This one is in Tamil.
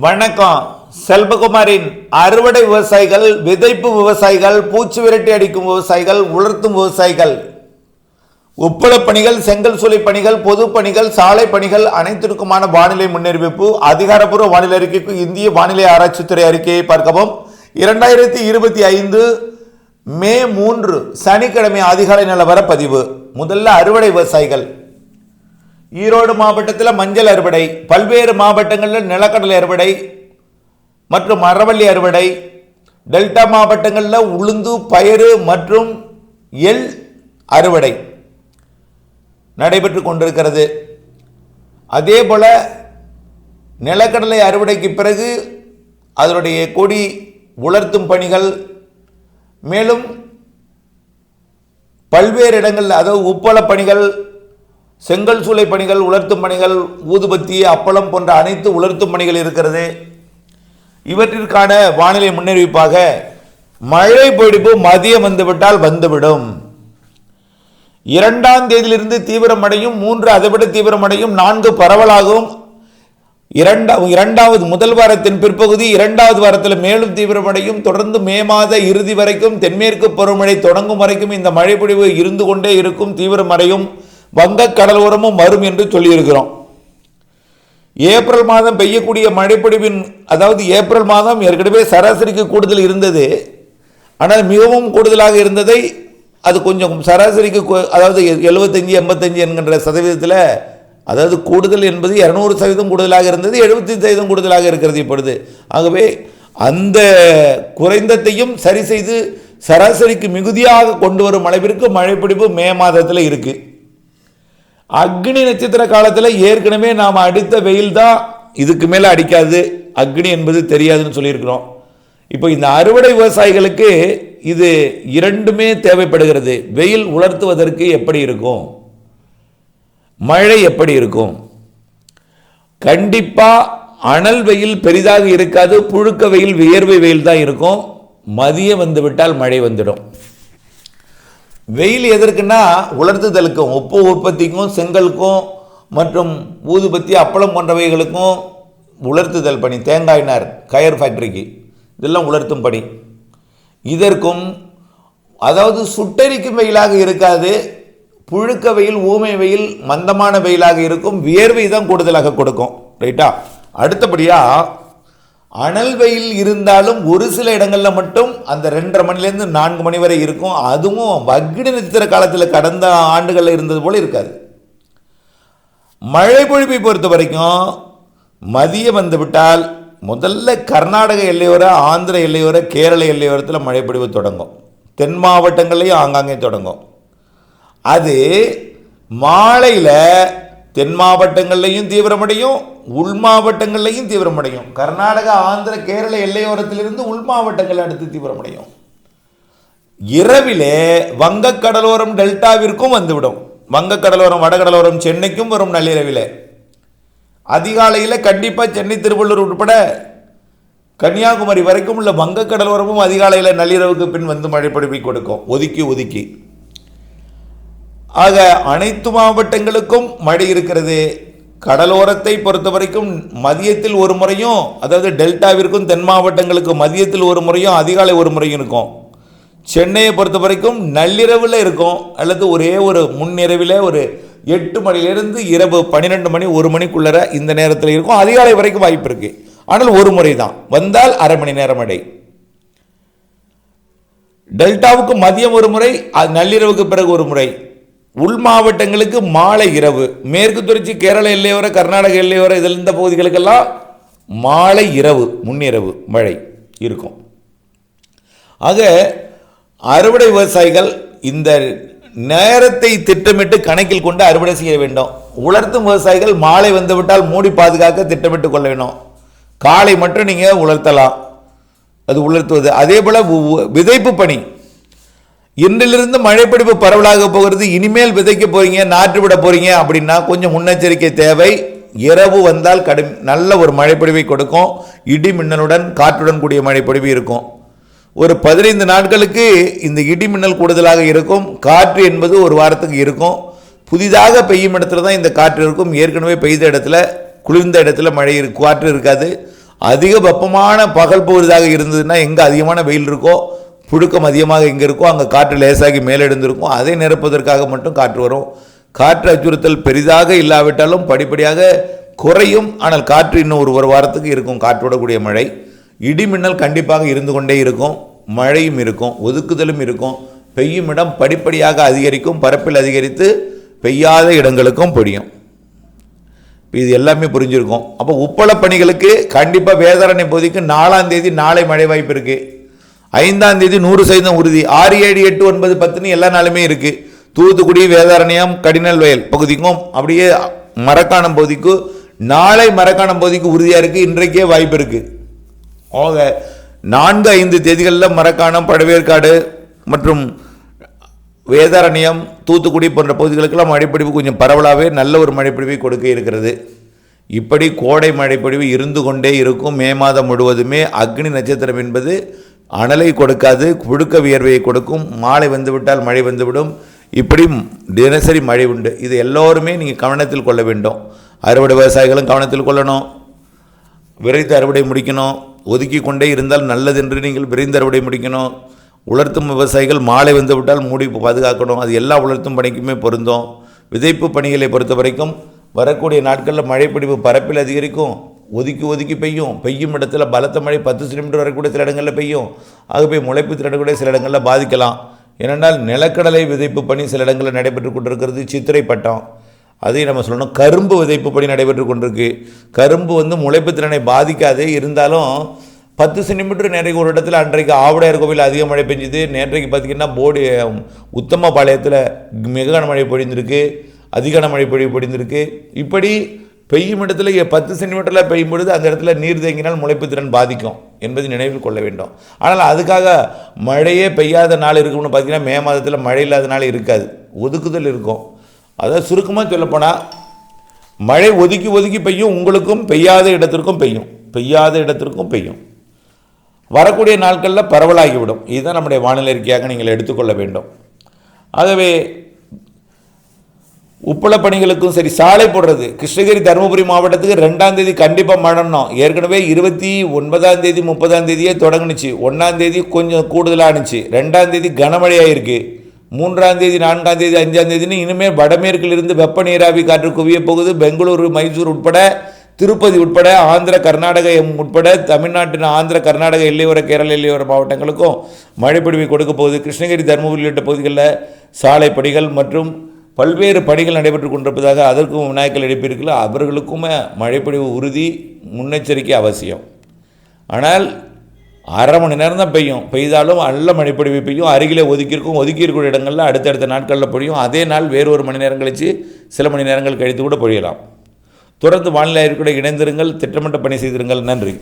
வணக்கம். செல்வகுமாரின் அறுவடை விவசாயிகள் விதைப்பு விவசாயிகள் பூச்சி விரட்டி அடிக்கும் விவசாயிகள் உலர்த்தும் விவசாயிகள். உப்பளப் பணிகள் செங்கல் சூளை பணிகள் பொது பணிகள் சாலை பணிகள் அனைத்திற்குமான வானிலை முன்னறிவிப்பு அதிகாரப்பூர்வ வானிலை அறிக்கைக்கு இந்திய வானிலை ஆராய்ச்சித்துறை அறிக்கையை பார்க்கவும். இரண்டாயிரத்தி இருபத்தி ஐந்து மே மூன்று சனிக்கிழமை அதிகாலை நிலவர பதிவு. முதல்ல அறுவடை விவசாயிகள். ஈரோடு மாவட்டத்தில் மஞ்சள் அறுவடை பல்வேறு மாவட்டங்களில் நிலக்கடலை அறுவடை மற்றும் மரவள்ளி அறுவடை டெல்டா மாவட்டங்களில் உளுந்து பயறு மற்றும் எல் அறுவடை நடைபெற்று கொண்டிருக்கிறது. அதே போல் நிலக்கடலை அறுவடைக்கு பிறகு அதனுடைய கொடி உலர்த்தும் பணிகள் மேலும் பல்வேறு இடங்களில் அதாவது உப்பள பணிகள் செங்கல் சூளை பணிகள் உலர்த்தும் பணிகள் ஊதுபத்தி அப்பளம் போன்ற அனைத்து உலர்த்தும் பணிகள் இருக்கிறது. இவற்றிற்கான வானிலை முன்னறிவிப்பாக மழை பொழிப்பு மதியம் வந்துவிட்டால் வந்துவிடும். இரண்டாம் தேதியிலிருந்து தீவிரமடையும் மூன்று அதைவிட தீவிரமடையும் நான்கு பரவலாகவும் இரண்டா இரண்டாவது முதல் வாரத்தின் பிற்பகுதி இரண்டாவது வாரத்தில் மேலும் தீவிரமடையும் தொடர்ந்து மே மாத இறுதி வரைக்கும் தென்மேற்கு பருவமழை தொடங்கும் வரைக்கும் இந்த மழைப்பொழிவு இருந்து கொண்டே இருக்கும் தீவிரமடையும் வங்கக் கடலோரமும் வரும் என்று சொல்லியிருக்கிறோம். ஏப்ரல் மாதம் பெய்யக்கூடிய மழைப்பொழிவின் அதாவது ஏப்ரல் மாதம் ஏற்கனவே சராசரிக்கு கூடுதல் இருந்தது. ஆனால் மிகவும் கூடுதலாக இருந்ததை அது கொஞ்சம் சராசரிக்கு அதாவது எழுபத்தஞ்சி எண்பத்தஞ்சு என்கின்ற சதவீதத்தில் அதாவது கூடுதல் என்பது இரநூறு சதவீதம் கூடுதலாக இருந்தது எழுபத்தி சதவீதம் கூடுதலாக இருக்கிறது இப்பொழுது. ஆகவே அந்த குறைந்தத்தையும் சரி செய்து சராசரிக்கு மிகுதியாக கொண்டு வரும் அளவிற்கு மழைப்பிடிப்பு மே மாதத்தில் இருக்குது அக்னி நட்சத்திர காலத்தில் ஏற்கனவே நாம் அடித்த வெயில் தான் இதுக்கு மேலே அடிக்காது. அக்னி என்பது தெரியாதுன்னு சொல்லியிருக்கிறோம். இப்போ இந்த அறுவடை விவசாயிகளுக்கு இது இரண்டுமே தேவைப்படுகிறது. வெயில் உலர்த்துவதற்கு எப்படி இருக்கும்? மழை எப்படி இருக்கும்? கண்டிப்பாக அனல் வெயில் பெரிதாக இருக்காது. புழுக்க வெயில் வியர்வை வெயில் தான் இருக்கும். மதியம் வந்துவிட்டால் மழை வந்துடும். வெயில் எதற்குன்னா உலர்த்துதலுக்கும் உப்பு உற்பத்திக்கும் செங்கலுக்கும் மற்றும் ஊதுபத்தி அப்பளம் போன்றவைகளுக்கும் உலர்த்துதல் பணி. தேங்காய் நார் கயர் ஃபேக்டரிக்கு. இதெல்லாம் உலர்த்தும் பணி. இதற்கும் அதாவது சுட்டெரிக்கும் வெயிலாக இருக்காது புழுக்க வெயில் ஊமை வெயில் மந்தமான வெயிலாக இருக்கும் வியர்வை தான் கூடுதலாக கொடுக்கும். ரைட்டா? அடுத்தபடியாக அனல் வெயில் இருந்தாலும் ஒரு சில இடங்களில் மட்டும் அந்த ரெண்டரை மணிலேருந்து நான்கு மணி வரை இருக்கும். அதுவும் வக்கிட நட்சத்திர காலத்தில் கடந்த ஆண்டுகளில் இருந்தது போல் இருக்காது. மழை பொழிப்பை பொறுத்த வரைக்கும் மதியம் வந்துவிட்டால் முதல்ல கர்நாடக எல்லையோர ஆந்திர எல்லையோர கேரள எல்லையோரத்தில் மழை பொழிவு தொடங்கும். தென் மாவட்டங்கள்லேயும் ஆங்காங்கே தொடங்கும். அது மாலையில் தென் மாவட்டங்கள்லையும் தீவிரமடையும் உள் மாவட்டங்கள்லையும் தீவிரமடையும். கர்நாடகா ஆந்திர கேரள எல்லையோரத்திலிருந்து உள் மாவட்டங்கள் அடுத்து தீவிரமடையும். இரவிலே வங்கக்கடலோரம் டெல்டாவிற்கும் வந்துவிடும். வங்கக்கடலோரம் வடகடலோரம் சென்னைக்கும் வரும் நள்ளிரவில். அதிகாலையில் கண்டிப்பாக சென்னை திருவள்ளூர் உட்பட கன்னியாகுமரி வரைக்கும் உள்ள வங்கக் கடலோரமும் அதிகாலையில் நள்ளிரவுக்கு பின் வந்து மழை பொழிவை கொடுக்கும். ஒதுக்கி ஒதுக்கி. ஆக அனைத்து மாவட்டங்களுக்கும் மழை இருக்கிறது. கடலோரத்தை பொறுத்த வரைக்கும் மதியத்தில் ஒரு முறையும் அதாவது டெல்டாவிற்கும் தென் மாவட்டங்களுக்கு மதியத்தில் ஒரு முறையும் அதிகாலை ஒரு முறையும் இருக்கும். சென்னையை பொறுத்த வரைக்கும் நள்ளிரவில் இருக்கும் அல்லது ஒரே ஒரு முன்னிரவில் ஒரு எட்டு மணிலிருந்து இரவு பன்னிரெண்டு மணி ஒரு மணிக்குள்ளர இந்த நேரத்தில் இருக்கும். அதிகாலை வரைக்கும் வாய்ப்பு இருக்கு. ஆனால் ஒரு முறை தான் வந்தால் அரை மணி நேரம் அடை. டெல்டாவுக்கு மதியம் ஒரு முறை நள்ளிரவுக்கு பிறகு ஒரு முறை. உள் மாவட்டங்களுக்கு மாலை இரவு. மேற்கு தொடர்ச்சி கேரள எல்லையோர கர்நாடக எல்லையோர இதில் இந்த பகுதிகளுக்கெல்லாம் மாலை இரவு முன்னிரவு மழை இருக்கும். ஆக அறுவடை விவசாயிகள் இந்த நேரத்தை திட்டமிட்டு கணக்கில் கொண்டு அறுவடை செய்ய வேண்டும். உலர்த்தும் விவசாயிகள் மாலை வந்துவிட்டால் மூடி பாதுகாக்க திட்டமிட்டு கொள்ள வேண்டும். காலை மட்டும் நீங்கள் உலர்த்தலாம். அது உலர்த்துவது. அதே போல் விதைப்பு பணி. இன்றிலிருந்து மழைப்பிடிப்பு பரவலாக போகிறது. இனிமேல் விதைக்க போறீங்க நாற்று விட போறீங்க அப்படின்னா கொஞ்சம் முன்னெச்சரிக்கை தேவை. இரவு வந்தால் கடும் நல்ல ஒரு மழைப்பொழிவை கொடுக்கும். இடி மின்னலுடன் காற்றுடன் கூடிய மழைப்பொழிவு இருக்கும். ஒரு பதினைந்து நாட்களுக்கு இந்த இடி மின்னல் கூடுதலாக இருக்கும். காற்று என்பது ஒரு வாரத்துக்கு இருக்கும். புதிதாக பெய்யும் இடத்துல தான் இந்த காற்று இருக்கும். ஏற்கனவே பெய்த இடத்துல குளிர்ந்த இடத்துல மழை காற்று இருக்காது. அதிக வெப்பமான பகல் போகிறதாக இருந்ததுன்னா எங்கே அதிகமான வெயில் இருக்கோ புழுக்கம் அதிகமாக எங்கே இருக்கோ அங்கே காற்று லேசாகி மேலெழுந்திருக்கும். அதை நிரப்புவதற்காக மட்டும் காற்று வரும். காற்று அச்சுறுத்தல் பெரிதாக இல்லாவிட்டாலும் படிப்படியாக குறையும். ஆனால் காற்று இன்னும் ஒரு ஒரு வாரத்துக்கு இருக்கும். காற்றோடக்கூடிய மழை. இடிமின்னல் கண்டிப்பாக இருந்து கொண்டே இருக்கும். மழையும் இருக்கும். ஒதுக்குதலும் இருக்கும். பெய்யும் இடம் படிப்படியாக அதிகரிக்கும். பரப்பில் அதிகரித்து பெய்யாத இடங்களுக்கும் பொடியும். இது எல்லாமே புரிஞ்சிருக்கும். அப்போ உப்பள பணிகளுக்கு கண்டிப்பாக வேதாரணை பகுதிக்கு நாலாம் தேதி நாளை மழை வாய்ப்பு இருக்குது ஐந்தாம் தேதி நூறு சதவீதம் உறுதி. ஆறு ஏழு எட்டு ஒன்பது பத்துன்னு எல்லா நாளுமே இருக்கு. தூத்துக்குடி வேதாரண்யம் கடினல் வயல் பகுதிக்கும் அப்படியே மரக்காணம் பகுதிக்கும் நாளை மரக்காணம் பகுதிக்கு உறுதியாக இருக்கு. இன்றைக்கே வாய்ப்பு இருக்கு. ஆக நான்கு ஐந்து தேதிகளில் மரக்காணம் படவேற்காடு மற்றும் வேதாரண்யம் தூத்துக்குடி போன்ற பகுதிகளுக்கெல்லாம் மழைப்பொழிவு கொஞ்சம் பரவலாகவே நல்ல ஒரு மழைப்பொழிவை கொடுக்க இருக்கிறது. இப்படி கோடை மழைப்பொழிவு இருந்து கொண்டே இருக்கும். மே மாதம் முழுவதுமே அக்னி நட்சத்திரம் என்பது அனலை கொடுக்காது புழுக்க வியர்வையை கொடுக்கும். மாலை வந்துவிட்டால் மழை வந்துவிடும். இப்படி தினசரி மழை உண்டு. இது எல்லோருமே நீங்கள் கவனத்தில் கொள்ள வேண்டும். அறுவடை விவசாயிகளும் கவனத்தில் கொள்ளணும். விரைத்து அறுவடை முடிக்கணும். ஒதுக்கி கொண்டே இருந்தால் நல்லது என்று நீங்கள் விரைந்து அறுவடை முடிக்கணும். உலர்த்தும் விவசாயிகள் மாலை வந்துவிட்டால் மூடி பாதுகாக்கணும். அது எல்லா உலர்த்தும் பணிக்குமே பொருந்தும். விதைப்பு பணிகளை பொறுத்த வரைக்கும் வரக்கூடிய நாட்களில் மழைப்பிடிப்பு பரப்பில் அதிகரிக்கும். ஒதுக்கி ஒதுக்கி பெய்யும். பெய்யும் இடத்துல பலத்த மழை பத்து சென்டிமீட்டர் வரக்கூடிய சில இடங்களில் பெய்யும். ஆகவே முளைப்பு திரடக்கூடிய சில இடங்களில் பாதிக்கலாம். ஏனென்றால் நிலக்கடலை விதைப்பு பணி சில இடங்களில் நடைபெற்று கொண்டிருக்கிறது சித்திரை பட்டம். அதையும் நம்ம சொல்லணும். கரும்பு விதைப்பு பணி நடைபெற்று கொண்டிருக்கு. கரும்பு வந்து முளைப்பு திறனை பாதிக்காது. இருந்தாலும் பத்து சென்டிமீட்டர் நேற்றைக்கு ஒரு இடத்துல அன்றைக்கு ஆவுடையார் கோவில் அதிக மழை பெஞ்சுது. நேற்றைக்கு பார்த்தீங்கன்னா போடி உத்தமபாளையத்தில் மிக கனமழை பொழிந்திருக்கு. அதிக மழை பொழிவு பொழிந்திருக்கு. இப்படி பெய்யும் இடத்துல பத்து சென்டிமீட்டரில் பெய்யும் பொழுது அந்த இடத்துல நீர் தேங்கினால் முளைப்பு திறன் பாதிக்கும் என்பதை நினைவில் கொள்ள வேண்டும். ஆனால் அதுக்காக மழையே பெய்யாத நாள் இருக்கும்னு பார்த்திங்கன்னா மே மாதத்தில் மழை இல்லாத நாள் இருக்காது. ஒதுக்குதல் இருக்கும். அதாவது சுருக்கமாக சொல்லப்போனால் மழை ஒதுக்கி ஒதுக்கி பெய்யும் உங்களுக்கும் பெய்யாத இடத்திற்கும் பெய்யும். பெய்யாத இடத்திற்கும் பெய்யும். வரக்கூடிய நாட்களில் பரவலாகிவிடும். இதுதான் நம்முடைய வானிலை இருக்கையாக நீங்கள் எடுத்துக்கொள்ள வேண்டும். ஆகவே உப்பள பணிகளுக்கும் சரி சாலை போடுறது. கிருஷ்ணகிரி தருமபுரி மாவட்டத்துக்கு ரெண்டாம் தேதி கண்டிப்பாக மழைனோம் ஏற்கனவே இருபத்தி ஒன்பதாம் தேதி முப்பதாம் தேதியே தொடங்குனுச்சு. ஒன்றாம் தேதி கொஞ்சம் கூடுதலாக இருந்துச்சு ரெண்டாம் தேதி கனமழையாக இருக்கு மூன்றாம் தேதி நான்காம் தேதி அஞ்சாம் தேதினு இனிமேல் வடமேற்கிலிருந்து வெப்ப நீராவி காற்று குவிய போகுது. பெங்களூரு மைசூர் உட்பட திருப்பதி உட்பட ஆந்திர கர்நாடக எம் உட்பட தமிழ்நாட்டின் ஆந்திர கர்நாடக எல்லையோர கேரள எல்லையோர மாவட்டங்களுக்கும் மழை கொடுக்க போகுது. கிருஷ்ணகிரி தருமபுரி உள்ளிட்ட பகுதிகளில் சாலை மற்றும் பல்வேறு பணிகள் நடைபெற்று கொண்டிருப்பதாக அதற்கும் விநாயகர் எழுப்பியிருக்கல அவர்களுக்குமே மழைப்பொழிவு உறுதி முன்னெச்சரிக்கை அவசியம். ஆனால் அரை மணி நேரம் தான் பெய்யும். பெய்தாலும் நல்ல மழைப்பொழிவு பெய்யும். அருகிலே ஒதுக்கியிருக்கும் ஒதுக்கியிருக்கிற இடங்களில் அடுத்தடுத்த நாட்களில் பொழியும். அதே நாள் வேறு ஒரு மணி நேரம் கழித்து சில மணி நேரங்கள் கழித்து கூட பொழியலாம். தொடர்ந்து வானிலை அறிக்கையோடு இணைந்திருங்கள். திட்டமிட்ட பணி செய்திருங்கள். நன்றி.